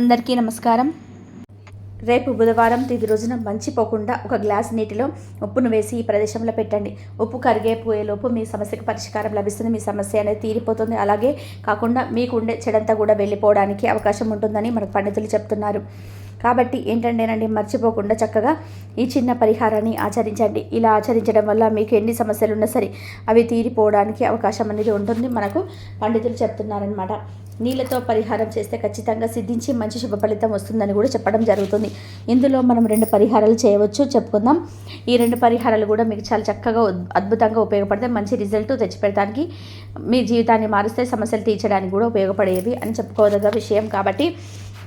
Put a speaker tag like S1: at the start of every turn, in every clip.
S1: అందరికీ నమస్కారం. రేపు బుధవారం తిది రోజున మంచిపోకుండా ఒక గ్లాస్ నీటిలో ఉప్పును వేసి ఈ ప్రదేశంలో పెట్టండి. ఉప్పు కరిగేపోయేలోపు మీ సమస్యకు పరిష్కారం లభిస్తుంది. మీ సమస్య అనేది తీరిపోతుంది. అలాగే కాకుండా మీకు ఉండే చెడంతా కూడా వెళ్ళిపోవడానికి అవకాశం ఉంటుందని మనకు పండితులు చెప్తున్నారు. కాబట్టి ఏంటంటేనండి మర్చిపోకుండా చక్కగా ఈ చిన్న పరిహారాన్ని ఆచరించండి. ఇలా ఆచరించడం వల్ల మీకు ఎన్ని సమస్యలు ఉన్నా సరే అవి తీరిపోవడానికి అవకాశం అనేది ఉంటుంది మనకు పండితులు చెప్తున్నారనమాట నీళ్ళతో పరిహారం చేస్తే ఖచ్చితంగా సిద్ధించి మంచి శుభ ఫలితం వస్తుందని కూడా చెప్పడం జరుగుతుంది. ఇందులో మనం రెండు పరిహారాలు చేయవచ్చు చెప్పుకుందాం. ఈ రెండు పరిహారాలు కూడా మీకు చాలా చక్కగా అద్భుతంగా ఉపయోగపడతాయి. మంచి రిజల్ట్ తెచ్చిపెడటానికి మీ జీవితాన్ని మారుస్తే సమస్యలు తీర్చడానికి కూడా ఉపయోగపడేవి అని చెప్పుకోదగ్గ విషయం కాబట్టి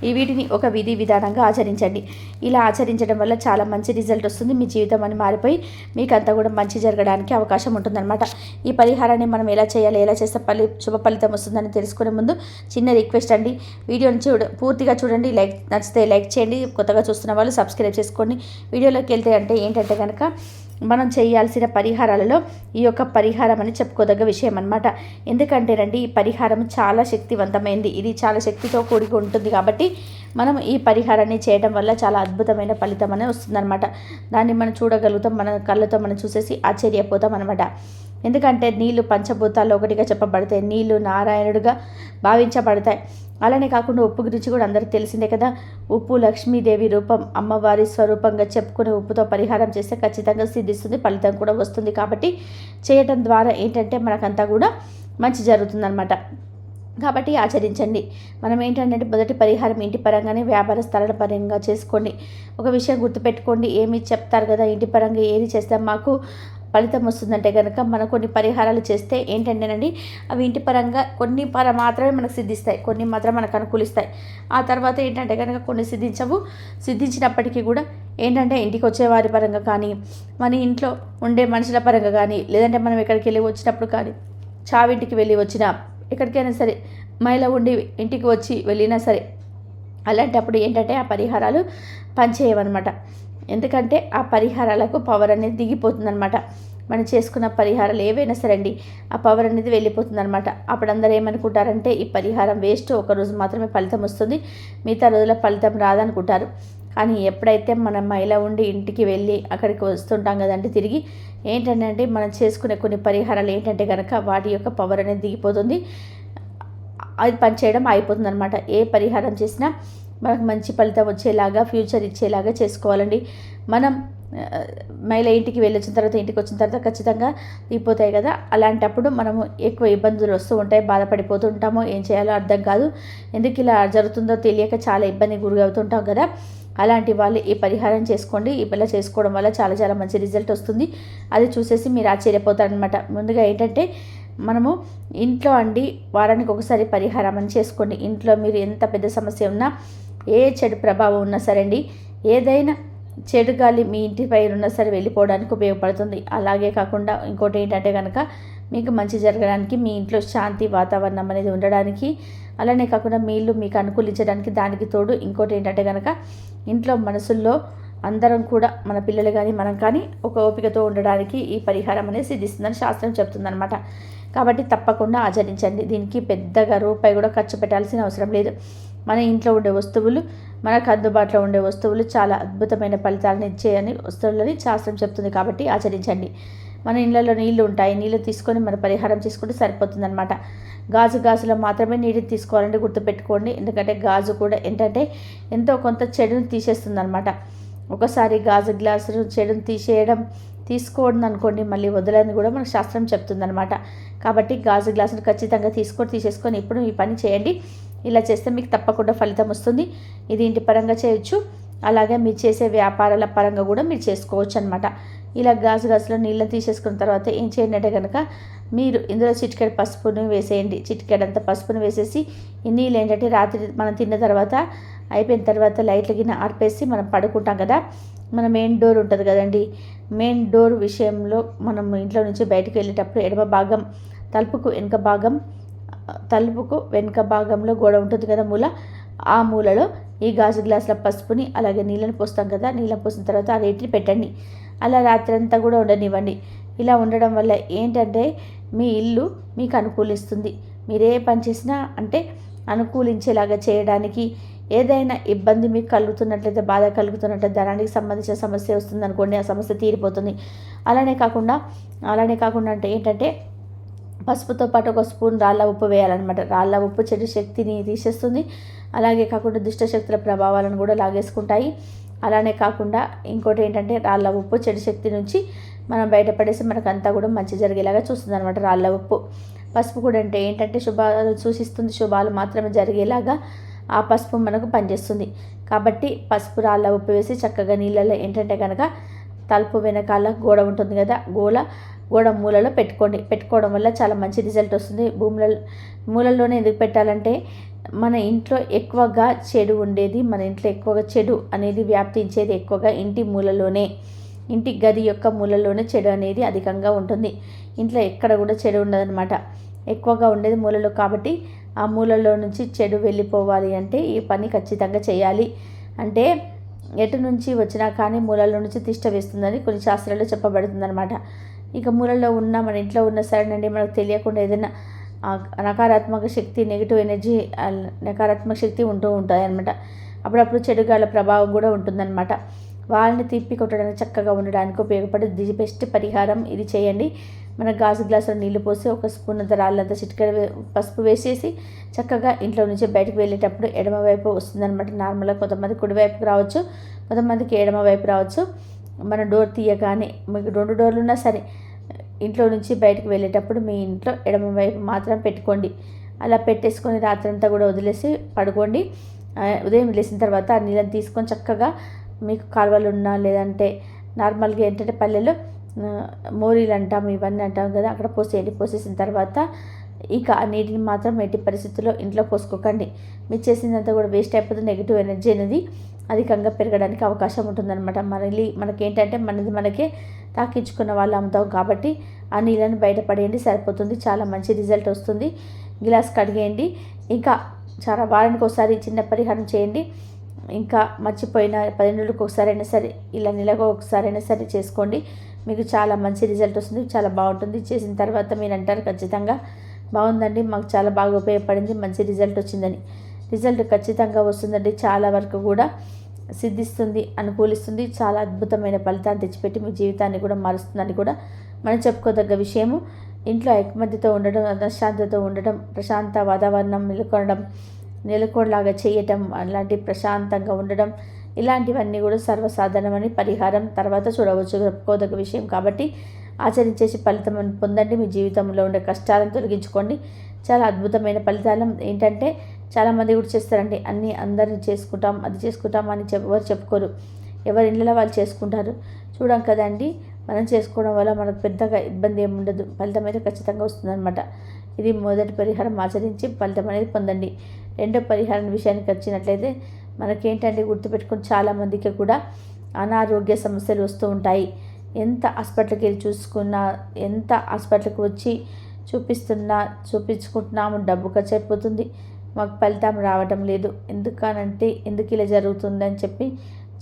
S1: ఈ వీటిని ఒక విధి విధానంగా ఆచరించండి. ఇలా ఆచరించడం వల్ల చాలా మంచి రిజల్ట్ వస్తుంది. మీ జీవితం అని మారిపోయి మీకు అంతా కూడా మంచి జరగడానికి అవకాశం ఉంటుందన్నమాట. ఈ పరిహారాన్ని మనం ఎలా చేయాలి ఎలా చేస్తే ఫలి శుభ ఫలితం వస్తుందని తెలుసుకునే ముందు చిన్న రిక్వెస్ట్ అండి. వీడియోని చూడ పూర్తిగా చూడండి. లైక్ నచ్చితే లైక్ చేయండి. కొత్తగా చూస్తున్న వాళ్ళు సబ్స్క్రైబ్ చేసుకోండి. వీడియోలోకి వెళ్తే అంటే ఏంటంటే కనుక మనం చేయాల్సిన పరిహారాలలో ఈ యొక్క పరిహారం అని చెప్పుకోదగ్గ విషయం అనమాట ఎందుకంటేనండి ఈ పరిహారం చాలా శక్తివంతమైంది. ఇది చాలా శక్తితో కూడి ఉంటుంది కాబట్టి మనం ఈ పరిహారాన్ని చేయడం వల్ల చాలా అద్భుతమైన ఫలితం అనేది వస్తుందన్నమాట. దాన్ని మనం చూడగలుగుతాం మన కళ్ళతో మనం చూసేసి ఆశ్చర్యపోతాం అనమాట ఎందుకంటే నీళ్ళు పంచభూతాల్లో ఒకటిగా చెప్పబడతాయి. నీళ్ళు నారాయణుడిగా భావించబడతాయి. అలానే కాకుండా ఉప్పు గురించి కూడా అందరికీ తెలిసిందే కదా. ఉప్పు లక్ష్మీదేవి రూపం అమ్మవారి స్వరూపంగా చెప్పుకునే ఉప్పుతో పరిహారం చేస్తే ఖచ్చితంగా సిద్ధిస్తుంది ఫలితం కూడా వస్తుంది. కాబట్టి చేయటం ద్వారా ఏంటంటే మనకంతా కూడా మంచి జరుగుతుందన్నమాట. కాబట్టి ఆచరించండి. మనం ఏంటంటే మొదటి పరిహారం ఇంటి పరంగానే వ్యాపార స్థలాల పరంగా చేసుకోండి. ఒక విషయం గుర్తుపెట్టుకోండి. ఏమి చెప్తారు కదా ఇంటి పరంగా ఏది చేస్తే మాకు ఫలితం వస్తుందంటే కనుక మనం కొన్ని పరిహారాలు చేస్తే ఏంటంటేనండి అవి ఇంటి పరంగా కొన్ని పర మాత్రమే మనకు సిద్ధిస్తాయి కొన్ని మాత్రం మనకు అనుకూలిస్తాయి. ఆ తర్వాత ఏంటంటే కనుక కొన్ని సిద్ధించవు. సిద్ధించినప్పటికీ కూడా ఏంటంటే ఇంటికి వచ్చే వారి పరంగా కానీ మన ఇంట్లో ఉండే మనుషుల పరంగా కానీ లేదంటే మనం ఎక్కడికి వెళ్ళి వచ్చినప్పుడు కానీ చావింటికి వెళ్ళి వచ్చినా ఎక్కడికైనా సరే మహిళ ఉండి ఇంటికి వచ్చి వెళ్ళినా సరే అలాంటప్పుడు ఏంటంటే ఆ పరిహారాలు పనిచేయవన్నమాట. ఎందుకంటే ఆ పరిహారాలకు పవర్ అనేది దిగిపోతుందన్నమాట. మనం చేసుకున్న పరిహారాలు ఏవైనా సరే అండి ఆ పవర్ అనేది వెళ్ళిపోతుందన్నమాట. అప్పుడు అందరూ ఏమనుకుంటారంటే ఈ పరిహారం వేస్ట్ ఒక రోజు మాత్రమే ఫలితం వస్తుంది మిగతా రోజుల ఫలితం రాదనుకుంటారు. కానీ ఎప్పుడైతే మనం మహిళ ఉండి ఇంటికి వెళ్ళి అక్కడికి వస్తుంటాం కదండి తిరిగి ఏంటంటే మనం చేసుకునే కొన్ని పరిహారాలు ఏంటంటే కనుక వాటి యొక్క పవర్ అనేది దిగిపోతుంది. అది పనిచేయడం అయిపోతుంది అనమాట ఏ పరిహారం చేసినా మనకు మంచి ఫలితం వచ్చేలాగా ఫ్యూచర్ ఇచ్చేలాగా చేసుకోవాలండి. మనం మహిళ ఇంటికి వెళ్ళొచ్చిన తర్వాత ఇంటికి వచ్చిన తర్వాత ఖచ్చితంగా దిగిపోతాయి కదా. అలాంటప్పుడు మనము ఎక్కువ ఇబ్బందులు వస్తూ ఉంటాయి బాధపడిపోతూ ఉంటామో. ఏం చేయాలో అర్థం కాదు. ఎందుకు ఇలా జరుగుతుందో తెలియక చాలా ఇబ్బంది గురి అవుతుంటాం కదా. అలాంటి వాళ్ళు ఈ పరిహారం చేసుకోండి. ఈ చేసుకోవడం వల్ల చాలా చాలా మంచి రిజల్ట్ వస్తుంది. అది చూసేసి మీరు ఆశ్చర్యపోతారనమాట. ముందుగా ఏంటంటే మనము ఇంట్లో అండి వారానికి ఒకసారి పరిహారం అని చేసుకోండి. ఇంట్లో మీరు ఎంత పెద్ద సమస్య ఉన్నా ఏ చెడు ప్రభావం ఉన్నా సరే అండి ఏదైనా చెడు గాలి మీ ఇంటి పైన ఉన్నా సరే వెళ్ళిపోవడానికి ఉపయోగపడుతుంది. అలాగే కాకుండా ఇంకోటి ఏంటంటే కనుక మీకు మంచి జరగడానికి మీ ఇంట్లో శాంతి వాతావరణం అనేది ఉండడానికి అలానే కాకుండా మీ ఇల్లు మీకు అనుకూలించడానికి దానికి తోడు ఇంకోటి ఏంటంటే కనుక ఇంట్లో మనసుల్లో అందరం కూడా మన పిల్లలు కానీ మనం కానీ ఒక ఓపికతో ఉండడానికి ఈ పరిహారం అనేది సిద్ధిస్తుందని శాస్త్రం చెప్తుందనమాట కాబట్టి తప్పకుండా ఆచరించండి. దీనికి పెద్దగా రూపాయి కూడా ఖర్చు పెట్టాల్సిన అవసరం లేదు. మన ఇంట్లో ఉండే వస్తువులు మనకు అందుబాటులో ఉండే వస్తువులు చాలా అద్భుతమైన ఫలితాలను ఇచ్చేయని వస్తువులని శాస్త్రం చెప్తుంది కాబట్టి ఆచరించండి. మన ఇళ్ళలో నీళ్ళు ఉంటాయి. నీళ్ళు తీసుకొని మన పరిహారం చేసుకుంటే సరిపోతుందన్నమాట. గాజు గాజులో మాత్రమే నీటిని తీసుకోవాలంటే గుర్తుపెట్టుకోండి. ఎందుకంటే గాజు కూడా ఏంటంటే ఎంతో కొంత చెడుని తీసేస్తుంది ఒకసారి గాజు గ్లాసులు చెడుని తీసేయడం తీసుకోవడం అనుకోండి మళ్ళీ వదలని కూడా మనకు శాస్త్రం చెప్తుందనమాట కాబట్టి గాజు గ్లాసును ఖచ్చితంగా తీసుకొని తీసేసుకొని ఇప్పుడు ఈ పని చేయండి. ఇలా చేస్తే మీకు తప్పకుండా ఫలితం వస్తుంది. ఇది ఇంటి పరంగా చేయొచ్చు. అలాగే మీరు చేసే వ్యాపారాల పరంగా కూడా మీరు చేసుకోవచ్చు అనమాట ఇలా గాజు గాజులో నీళ్ళని తీసేసుకున్న తర్వాత ఏం చేయండి అంటే కనుక మీరు ఇందులో చిటికెడు పసుపును వేసేయండి. చిటికెడంత పసుపును వేసేసి ఈ నీళ్ళు ఏంటంటే రాత్రి మనం తిన్న తర్వాత అయిపోయిన తర్వాత లైట్లు గిన్నె ఆర్పేసి మనం పడుకుంటాం కదా. మన మెయిన్ డోర్ ఉంటుంది కదండి. మెయిన్ డోర్ విషయంలో మనం ఇంట్లో నుంచి బయటకు వెళ్ళేటప్పుడు ఎడమ భాగం తలుపుకు వెనుక భాగం తలుపుకు వెనుక భాగంలో గోడ ఉంటుంది కదా మూల. ఆ మూలలో ఈ గాజు గ్లాసుల పసుపుని అలాగే నీళ్ళని పోస్తాం కదా నీళ్ళని పోసిన తర్వాత ఆ రేటిని పెట్టండి. అలా రాత్రి అంతా కూడా ఉండనివ్వండి. ఇలా ఉండడం వల్ల ఏంటంటే మీ ఇల్లు మీకు అనుకూలిస్తుంది. మీరే పని చేసినా అంటే అనుకూలించేలాగా చేయడానికి ఏదైనా ఇబ్బంది మీకు కలుగుతున్నట్లయితే బాధ కలుగుతున్నట్లయితే ధనానికి సంబంధించిన సమస్య వస్తుంది అనుకోండి ఆ సమస్య తీరిపోతుంది. అలానే కాకుండా అలానే కాకుండా అంటే ఏంటంటే పసుపుతో పాటు ఒక స్పూన్ రాళ్ళ ఉప్పు వేయాలన్నమాట. రాళ్ళ ఉప్పు చెడు శక్తిని తీసేస్తుంది. అలాగే కాకుండా దుష్ట శక్తుల ప్రభావాలను కూడా లాగేసుకుంటాయి. అలానే కాకుండా ఇంకోటి ఏంటంటే రాళ్ళ ఉప్పు చెడు శక్తి నుంచి మనం బయటపడేసి మనకంతా కూడా మంచి జరిగేలాగా చూస్తుంది అనమాట రాళ్ళ ఉప్పు. పసుపు కూడా అంటే ఏంటంటే శుభాలు సూచిస్తుంది. శుభాలు మాత్రమే జరిగేలాగా ఆ పసుపు మనకు పనిచేస్తుంది. కాబట్టి పసుపు రాళ్ళ ఉప్పు వేసి చక్కగా నీళ్ళలో ఏంటంటే కనుక తలుపు వెనకాల గోడ ఉంటుంది కదా గోడ గోడ మూలలో పెట్టుకోండి. పెట్టుకోవడం వల్ల చాలా మంచి రిజల్ట్ వస్తుంది. భూముల మూలల్లోనే ఎందుకు పెట్టాలంటే మన ఇంట్లో ఎక్కువగా చెడు ఉండేది మన ఇంట్లో ఎక్కువగా చెడు అనేది వ్యాప్తించేది ఎక్కువగా ఇంటి మూలలోనే. ఇంటి గది యొక్క మూలలోనే చెడు అనేది అధికంగా ఉంటుంది. ఇంట్లో ఎక్కడ కూడా చెడు ఉండదన్నమాట. ఎక్కువగా ఉండేది మూలలో కాబట్టి ఆ మూలలో నుంచి చెడు వెళ్ళిపోవాలి అంటే ఈ పని ఖచ్చితంగా చేయాలి. అంటే ఎటు నుంచి వచ్చినా కానీ మూలలో నుంచి తిష్ట వేస్తుందని కొన్ని శాస్త్రాల్లో చెప్పబడుతుందన్నమాట. ఇక మూలలో ఉన్న మన ఇంట్లో ఉన్న సరేనండి మనకు తెలియకుండా ఏదైనా నకారాత్మక శక్తి నెగిటివ్ ఎనర్జీ నకారాత్మక శక్తి ఉంటూ ఉంటుంది అనమాట అప్పుడప్పుడు చెడుగాల ప్రభావం కూడా ఉంటుందన్నమాట. వాళ్ళని తిప్పి కొట్టడానికి చక్కగా ఉండడానికి ఉపయోగపడే ది బెస్ట్ పరిహారం ఇది చేయండి. మన గాజు గ్లాసులో నీళ్ళు పోసి ఒక స్పూన్ అంత రాళ్ళంతా చిటికెడ పసుపు వేసేసి చక్కగా ఇంట్లో నుంచి బయటకు వెళ్ళేటప్పుడు ఎడమ వైపు వస్తుందన్నమాట. నార్మల్గా కొంతమంది కుడివైపుకి రావచ్చు కొంతమందికి ఎడమ వైపు రావచ్చు. మన డోర్ తీయగానే మీకు రెండు డోర్లు ఉన్నా సరే ఇంట్లో నుంచి బయటకు వెళ్ళేటప్పుడు మీ ఇంట్లో ఎడమ వైపు మాత్రం పెట్టుకోండి. అలా పెట్టేసుకొని రాత్రంతా కూడా వదిలేసి పడుకోండి. ఉదయం లేచిన తర్వాత ఆ నీళ్ళని తీసుకొని చక్కగా మీకు కాలువలు ఉన్నా లేదంటే నార్మల్గా ఏంటంటే పల్లెలో మోరీలు అంటాం ఇవన్నీ అంటాం కదా అక్కడ పోసేయండి పోసేసిన తర్వాత ఇక ఆ నీటిని మాత్రం ఎట్టి పరిస్థితుల్లో ఇంట్లో పోసుకోకండి. మీరు చేసిందంతా కూడా వేస్ట్ అయిపోతుంది నెగిటివ్ ఎనర్జీ అనేది అధికంగా పెరగడానికి అవకాశం ఉంటుందన్నమాట. మళ్ళీ మనకేంటంటే మనది మనకే తాకించుకున్న వాళ్ళు అమ్ముతాం కాబట్టి ఆ నీళ్ళని బయటపడేయండి సరిపోతుంది చాలా మంచి రిజల్ట్ వస్తుంది. గిలాస్ కడిగేయండి ఇంకా చాలా వారానికి ఒకసారి చిన్న పరిహారం చేయండి. ఇంకా మర్చిపోయిన పది రోజులకు ఒకసారైనా సరే ఇలా నెలకు ఒకసారైనా సరే చేసుకోండి. మీకు చాలా మంచి రిజల్ట్ వస్తుంది చాలా బాగుంటుంది. చేసిన తర్వాత మీరు అంటారు ఖచ్చితంగా బాగుందండి మాకు చాలా బాగా ఉపయోగపడింది మంచి రిజల్ట్ వచ్చిందని. రిజల్ట్ ఖచ్చితంగా వస్తుందండి చాలా వరకు కూడా సిద్ధిస్తుంది అనుకూలిస్తుంది. చాలా అద్భుతమైన ఫలితాన్ని తెచ్చిపెట్టి మీ జీవితాన్ని కూడా మారుస్తుందని కూడా మనం చెప్పుకోదగ్గ విషయము. ఇంట్లో ఐకమత్యతో ఉండడం ప్రశాంతతో ఉండటం ప్రశాంత వాతావరణం నెలకొనడం నెలకొనలాగా చేయటం అలాంటి ప్రశాంతంగా ఉండడం ఇలాంటివన్నీ కూడా సర్వసాధారణమని పరిహారం తర్వాత చూడవచ్చు. చెప్పుకోదగ్గ విషయం కాబట్టి ఆచరించేసి ఫలితం పొందండి. మీ జీవితంలో ఉండే కష్టాలను తొలగించుకోండి. చాలా అద్భుతమైన ఫలితాలు ఏంటంటే చాలామంది కూడా చేస్తారండి. అన్నీ అందరిని చేసుకుంటాం అది చేసుకుంటాం అని ఎవరు చెప్పుకోరు. ఎవరి ఇళ్ళలో వాళ్ళు చేసుకుంటారు. చూడం కదండి మనం చేసుకోవడం వల్ల మనకు పెద్దగా ఇబ్బంది ఏమి ఉండదు. ఫలితం అయితే ఖచ్చితంగా వస్తుందన్నమాట. ఇది మొదటి పరిహారం. ఆచరించి ఫలితం అనేది పొందండి. రెండో పరిహారం విషయానికి వచ్చినట్లయితే మనకేంటంటే గుర్తుపెట్టుకుని చాలామందికి కూడా అనారోగ్య సమస్యలు వస్తూ ఉంటాయి. ఎంత హాస్పిటల్కి వెళ్ళి చూసుకున్నా ఎంత హాస్పిటల్కి వచ్చి చూపిస్తున్నా చూపించుకుంటున్నాము డబ్బు ఖర్చు అయిపోతుంది. మాకు ఫలితం రావటం లేదు. ఎందుకనంటే ఎందుకు ఇలా జరుగుతుందని చెప్పి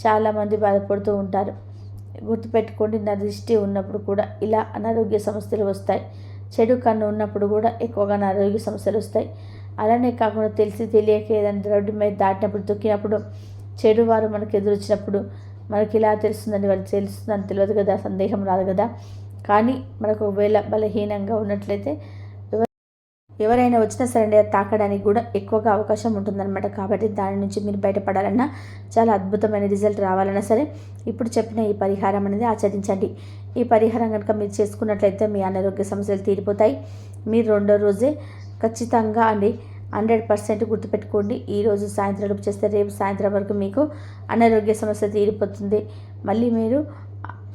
S1: చాలామంది బాధపడుతూ ఉంటారు. గుర్తుపెట్టుకోండి నా దృష్టి ఉన్నప్పుడు కూడా ఇలా అనారోగ్య సమస్యలు వస్తాయి. చెడు కన్ను ఉన్నప్పుడు కూడా ఎక్కువగా అనారోగ్య సమస్యలు వస్తాయి. అలానే కాకుండా తెలిసి తెలియక ఏదైనా రోడ్డు మీద దాటినప్పుడు తొక్కినప్పుడు చెడు వారు మనకు ఎదురొచ్చినప్పుడు మనకి ఇలా తెలుస్తుందని వాళ్ళు తెలుస్తుందని తెలియదు కదా సందేహం రాదు కదా. కానీ మనకు ఒకవేళ బలహీనంగా ఉన్నట్లయితే ఎవరైనా వచ్చినా సరే తాకడానికి కూడా ఎక్కువగా అవకాశం ఉంటుందన్నమాట. కాబట్టి దాని నుంచి మీరు బయటపడాలన్నా చాలా అద్భుతమైన రిజల్ట్ రావాలన్నా సరే ఇప్పుడు చెప్పిన ఈ పరిహారం అనేది ఆచరించండి. ఈ పరిహారం కనుక మీరు చేసుకున్నట్లయితే మీ అనారోగ్య సమస్యలు తీరిపోతాయి. మీరు రెండో రోజే ఖచ్చితంగా అండి. హండ్రెడ్ పర్సెంట్ గుర్తుపెట్టుకోండి. ఈరోజు సాయంత్రం చేస్తే రేపు సాయంత్రం వరకు మీకు అనారోగ్య సమస్య తీరిపోతుంది. మళ్ళీ మీరు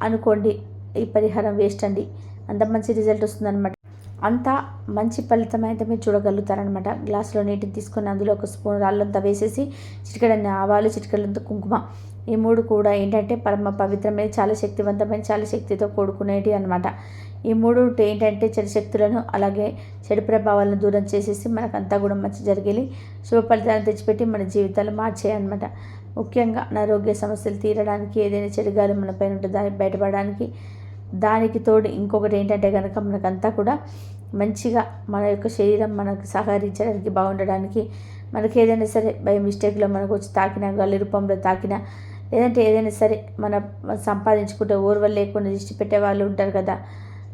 S1: అనుకోండి ఈ పరిహారం వేస్ట్ అండి. అంత మంచి రిజల్ట్ వస్తుందన్నమాట. అంత మంచి ఫలితం అయితే మీరు చూడగలుగుతారనమాట గ్లాసులో నీటిని తీసుకొని అందులో ఒక స్పూన్ రాళ్ళంతా వేసేసి చిటికడన్ని ఆవాలు చిటికడంత కుంకుమ ఈ మూడు కూడా ఏంటంటే పరమ పవిత్రమైన చాలా శక్తివంతమైన చాలా శక్తితో కూడుకునేటి అనమాట ఈ మూడు ఏంటంటే చెడు శక్తులను అలాగే చెడు ప్రభావాలను దూరం చేసేసి మనకంతా కూడా మంచి జరిగేది శుభ ఫలితాలను తెచ్చిపెట్టి మన జీవితాలు మార్చేయన్నమాట. ముఖ్యంగా అనారోగ్య సమస్యలు తీరడానికి ఏదైనా చెడుగాలి మన పైన ఉంటే దాన్ని బయటపడడానికి దానికి తోడు ఇంకొకటి ఏంటంటే కనుక మనకంతా కూడా మంచిగా మన యొక్క శరీరం మనకు సహకరించడానికి బాగుండడానికి మనకి ఏదైనా సరే బై మిస్టేక్లో మనకు వచ్చి తాకినా గాలి రూపంలో తాకినా లేదంటే ఏదైనా సరే మన సంపాదించుకుంటే ఓర్వలు లేకుండా దృష్టి పెట్టే వాళ్ళు ఉంటారు కదా.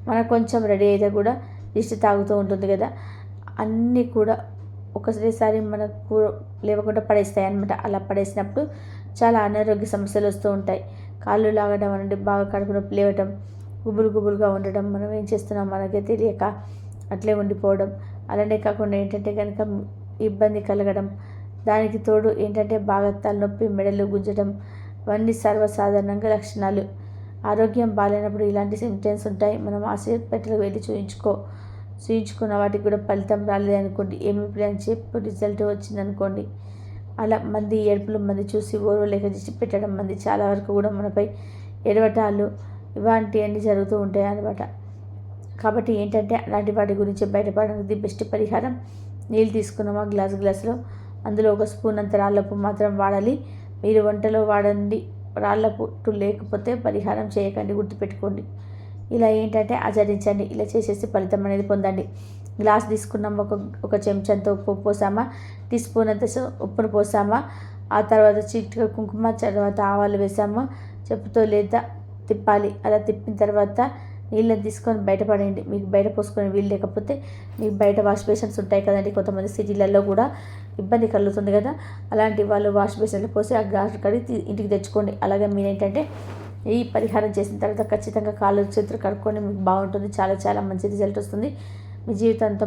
S1: మనకు కొంచెం రెడీ అయితే కూడా దిష్టి తాగుతూ ఉంటుంది కదా. అన్నీ కూడా ఒకసారి మనకు లేవకుండా పడేస్తాయి అనమాట అలా పడేసినప్పుడు చాలా అనారోగ్య సమస్యలు వస్తూ ఉంటాయి. కాళ్ళు లాగడం అనేది బాగా కడుపు నొప్పి లేవటం గుబులు గుబులుగా ఉండడం మనం ఏం చేస్తున్నాం మనకే తెలియక అట్లే ఉండిపోవడం. అలానే కాకుండా ఏంటంటే కనుక ఇబ్బంది కలగడం దానికి తోడు ఏంటంటే బాగా తలనొప్పి మెడలు గుంజడం ఇవన్నీ సర్వసాధారణంగా లక్షణాలు. ఆరోగ్యం బాగాలేనప్పుడు ఇలాంటి సిమ్టమ్స్ ఉంటాయి. మనం హాస్పిటల్కి వెళ్ళి చూయించుకో చూయించుకున్న వాటికి కూడా ఫలితం రాలేదు అనుకోండి ఏమి ప్లాన్ చెప్పు రిజల్ట్ వచ్చిందనుకోండి. అలా మంది ఏడుపులు మంది చూసి ఓర్వలేక దిష్టి పెట్టడం మంది చాలా వరకు కూడా మనపై ఎడవటాలు ఇలాంటివన్నీ జరుగుతూ ఉంటాయి అన్నమాట. కాబట్టి ఏంటంటే అలాంటి వాటి గురించి బయటపడడానికి బెస్ట్ పరిహారం నీళ్ళు తీసుకున్నామా గ్లాస్ గ్లాసులో. అందులో ఒక స్పూన్ అంత రాళ్ళపు మాత్రం వాడాలి. మీరు వంటలో వాడండి. రాళ్ళ పుట్టు లేకపోతే పరిహారం చేయకండి గుర్తుపెట్టుకోండి. ఇలా ఏంటంటే ఆచరించండి. ఇలా చేసేసి ఫలితం అనేది పొందండి. గ్లాస్ తీసుకున్నాం ఒక ఒక చెంచంతో ఉప్పు పోసామా టీ స్పూన్ అంత ఉప్పును పోసామా ఆ తర్వాత చిటిక కుంకుమ తర్వాత ఆవాలు వేసామా చెప్పుతో లేదా తిప్పాలి. అలా తిప్పిన తర్వాత నీళ్ళని తీసుకొని బయటపడండి మీకు బయట పోసుకొని వీలు లేకపోతే మీకు బయట వాష్ బేషన్స్ ఉంటాయి కదండి కొంతమంది సిటీలలో కూడా. ఇబ్బంది కలుగుతుంది కదా. అలాంటి వాళ్ళు వాష్ బేసిన్లో పోసి ఆ గ్లాస్ కడిగి ఇంటికి తెచ్చుకోండి. అలాగే మీరు ఏంటంటే ఈ పరిహారం చేసిన తర్వాత ఖచ్చితంగా కాళ్ళు చేతులు కడుక్కొని మీకు బాగుంటుంది. చాలా చాలా మంచి రిజల్ట్ వస్తుంది. మీ జీవితంతో